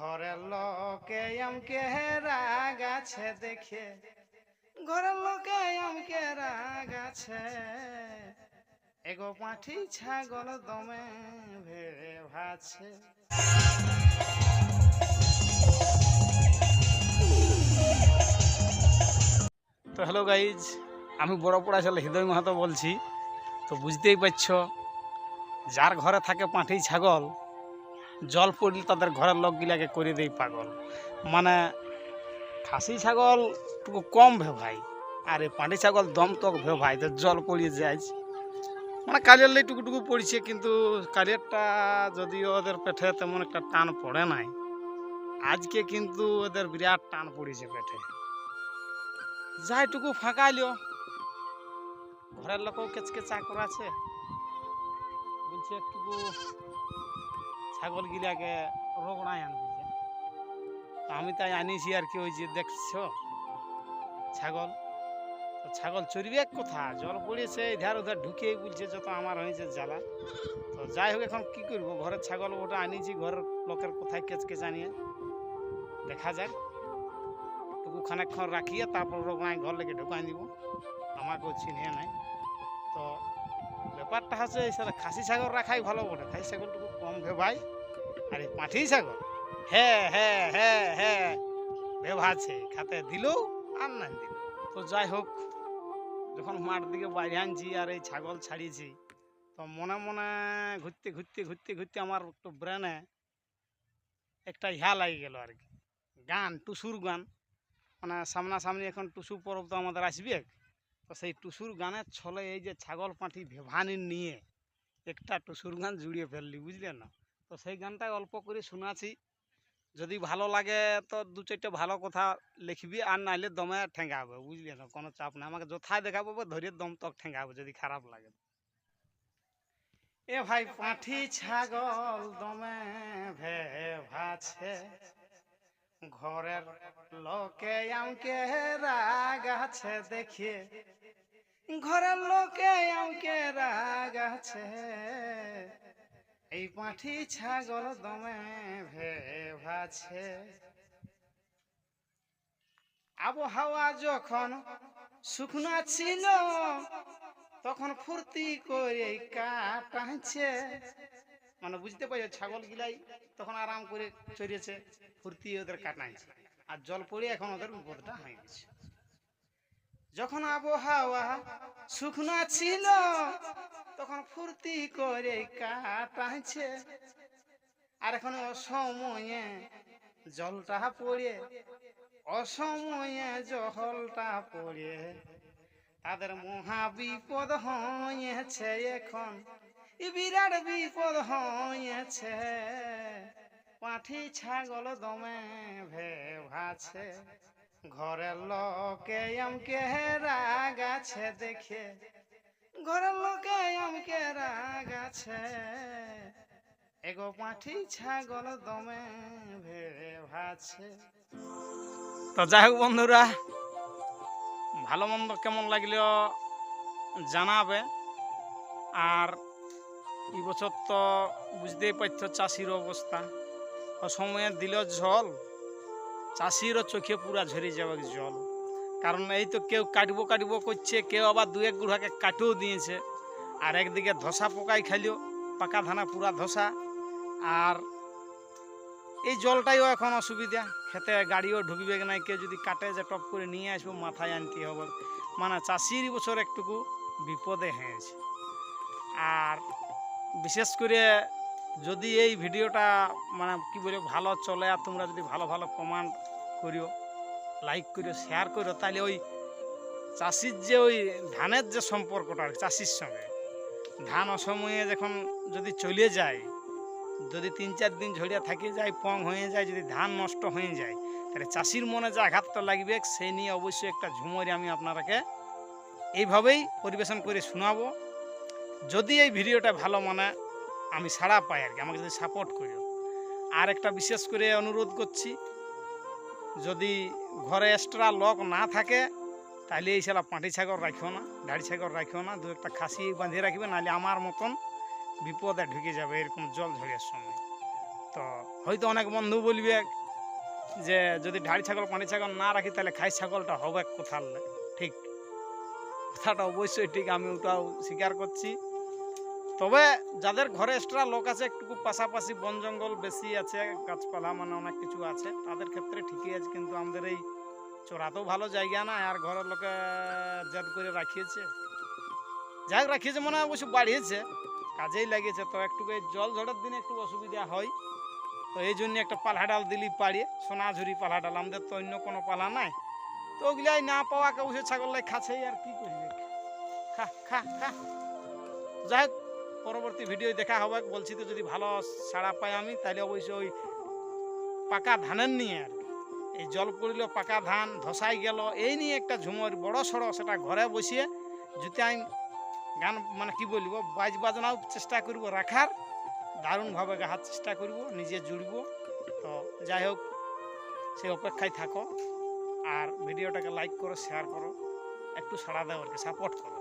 ঘরের লোকে আমকে রাগাছে দেখে। ঘরের লোকে আমকে রাগাছে এগো পাঠি ছাগল দমে ভেড়ে ভাছে। তো হ্যালো গাইজ, আমি বড় পড়া ছেলে হৃদয় মাহাতো বলছি। তো বুঝতেই পারছ, যার ঘরে থাকে পাঁঠি ছাগল জল পড়লে তাদের ঘরের লোকগুলাকে করে দেই পাগল। মানে খাসি ছাগল টুকু কম ভে ভাই, আর এই পাঁঠি ছাগল দম ভে ভাই তো জল পড়িয়ে যায়। মানে কালিয়ার লাই টুকু টুকু পড়ছে, কিন্তু কালিয়ারটা যদিও ওদের পেটে তেমন একটা টান পড়ে নাই। আজকে কিন্তু ওদের বিরাট টান পড়েছে পেটে। যাইটুকু ফাঁকা লিও ঘরের লোকও কেচকে চা করাছে। বলছে একটুকু ছাগল গিলাকে রোগড়ায় আনবি যে। আমি তাই আনিছি আর কি ওই যে দেখছ? ছাগল। ছাগল চড়বে কোথা জল পড়েছে ধার উধার ঢুকে বলছে যত আমার হয়েছে জ্বালা। তো যাই হোক, এখন কি করব? ঘরের ছাগল ওটা আনিছি, ঘরের লোকের কোথায় কেচকে জানিয়ে। দেখা যাক। টুকু খানিকক্ষণ রাখিয়ে তারপর ওখানে ঘর লেগে ঢুকাই দিব আমাকেও চিনিয়ে নাই তো ব্যাপারটা হচ্ছে খাসি ছাগল রাখাই ভালো বটে। খাসি ছাগলটুকু কম ভেবাই আর পাঁঠি ছাগল। হ্যাঁ হ্যাঁ হ্যাঁ হ্যাঁ। ভেবাছে খাতে দিল আর না দিল। তো যাই হোক, যখন মাঠ দিকে বাইরে আনছি আর এই ছাগল ছাড়িয়েছি, তো মনে মনে ঘুরতে ঘুরতে ঘুরতে ঘুরতে আমার একটু ব্রেনে একটা ইহা লাগে গেল আর কি। গান, টুসুর গান। মানে সামনাসামনি এখন টুসু পরব তো আমাদের আসবে তো সেই টুসুর গানের ছলে এই যে ছাগল পাঁঠি ভেভানি নিয়ে একটা টুসুর গান জুড়িয়ে ফেললি, বুঝলে না? তো সেই গানটা অল্প করে শোনাছি। যদি ভালো লাগে তো দু চারটে ভালো কথা লিখবি, আর নাইলে দমে ঠেঙ্গাবে, বুঝলি না? কোনো চাপ নেই। আমাকে যথায় দেখাবো ধরে দম তক ঠেঙ্গাবে, যদি খারাপ লাগে। এ ভাই পাঁঠি ছাগল দমে ভে ভাছে ঘরের লোকে আমকে রাগাছে দেখে ঘরের লোকে আমকে রাগাছে এই পাঁঠি ছাগল দমে ভে ভাছে আবহাওয়া যখন শুকনা ছিল, তখন ফুর্তি করে কাটাচ্ছে মানে বুঝতে পারছ, ছাগল গিলাই তখন আরাম করে চড়িয়েছে, ফুর্তি ওদের কাটাইছে আর জল পড়ে এখন ওদের বিপদটা হয়ে গেছে যখন আবহাওয়া শুকনা ছিল তখন ফুর্তি করে কাটাইছে আর এখন অসময়ে জলটা পড়ে, অসময়ে জলটা পড়ে। তাদের মহা বিপদ হয়েছে এখন বিরাট বিপদ হয়েছে। পাঠি ছাগল দমে ভে ভাছে ঘরের লোকে আমকে রাগাছে দেখে। ঘরের লোকে আমকে রাগাছে এগো পাঠি ছাগল দমে ভে ভাছে। তো যাই হোক বন্ধুরা, ভালো মন্দ কেমন লাগলেও জানাবে। আর এই বছর তো বুঝতেই পারছ চাষির অবস্থা। অসময়ে দিল জল, চাষিরও চোখে পুরা ঝরে যাবে জল। কারণ এই তো কেউ কাটবো কাটবো করছে, কেউ আবার দু এক গুড়াকে কাটেও দিয়েছে। আর একদিকে ধসা পোকাই খাইলো, পাকা ধানা, পুরা ধসা। আর এই জলটাইও এখন অসুবিধা। খেতে গাড়িও ঢুকবে নাই কেউ যদি কাটে যে টপ করে নিয়ে আসব, মাথায় আনতে হবে। মানে চাষির বছর একটুকু বিপদে হয়েছে। আর বিশেষ করে যদি এই ভিডিওটা মানে কি বলে, ভালো চলে আর তোমরা যদি ভালো ভালো কমেন্ট করিও লাইক করিও শেয়ার করো তাহলে ওই চাষির যে ওই ধানের যে সম্পর্কটা আর চাষির সঙ্গে। ধান অসময়ে যখন যদি চলে যায়, যদি তিন চার দিন ঝরিয়া থাকে যায়, পং হয়ে যায়, যদি ধান নষ্ট হয়ে যায় তাহলে চাষির মনে যে আঘাতটা লাগবে সেই নিয়ে অবশ্যই একটা ঝুমরি আমি আপনারাকে এইভাবেই পরিবেশন করে শোনাবো। যদি এই ভিডিওটা ভালো মানে আমি সাড়া পাই আর কি, আমাকে যদি সাপোর্ট করিও। আর একটা বিশেষ করে অনুরোধ করছি যদি ঘরে এক্সট্রা লক না থাকে তাহলে এই সালা পাঁটি ছাগল রাখিও না, দাড়ি ছাগল রাখিও না, দু একটা খাসি বাঁধিয়ে রাখবে নাহলে আমার মতন বিপদে ঢুকে যাবে এরকম জল ঝড়ের সময়। তো হয়তো অনেক বন্ধু বলবে যে, যদি ঢাড়ি ছাগল পানি ছাগল না রাখি তাহলে খাই ছাগলটা হবে কোথার ঠিক। কথাটা অবশ্যই ঠিক, আমি ওটাও স্বীকার করছি। তবে যাদের ঘরে এক্সট্রা লোক আছে একটু পাশাপাশি বন জঙ্গল বেশি আছে, গাছপালা মানে অনেক কিছু আছে, তাদের ক্ষেত্রে ঠিকই আছে, কিন্তু আমাদের এই চোরাতেও ভালো জায়গা না আর ঘরের লোকে জেদ করে রাখিয়েছে। যাই হোক, রাখিয়েছে মনে হয় অবশ্য বাড়িয়েছে, কাজেই লাগিয়েছে তো একটু এই জল ঝড়ের দিনে একটু অসুবিধা হয়। তো এই জন্য একটা পালা ডাল দিলি পাড়িয়ে সোনাঝুরি পালা ডাল, আমাদের তো অন্য কোনো পালা নাই। তো ওগুলাই না পাওয়া কেউ ছাগল লাই খাছেই আর কি করবে খা খা খা। যাই হোক পরবর্তী ভিডিও দেখা হবে। বলছি তো যদি ভালো সাড়া পাই আমি, তাহলে অবশ্যই ওই পাকা ধানের নিয়ে আর। এই জল পড়ল, পাকা ধান ধসাই গেল, এই নিয়ে একটা ঝুমর বড় সড়ো সেটা ঘরে বসিয়ে যদি আমি গান মানে কি বলব, বাজ বাজনাও চেষ্টা করব রাখার, দারুণভাবে গাহার চেষ্টা করব, নিজে জুড়ব। তো যাই হোক, সেই অপেক্ষায় থাকো আর ভিডিওটাকে লাইক করো শেয়ার করো, একটু সাড়া দাও সাপোর্ট করো।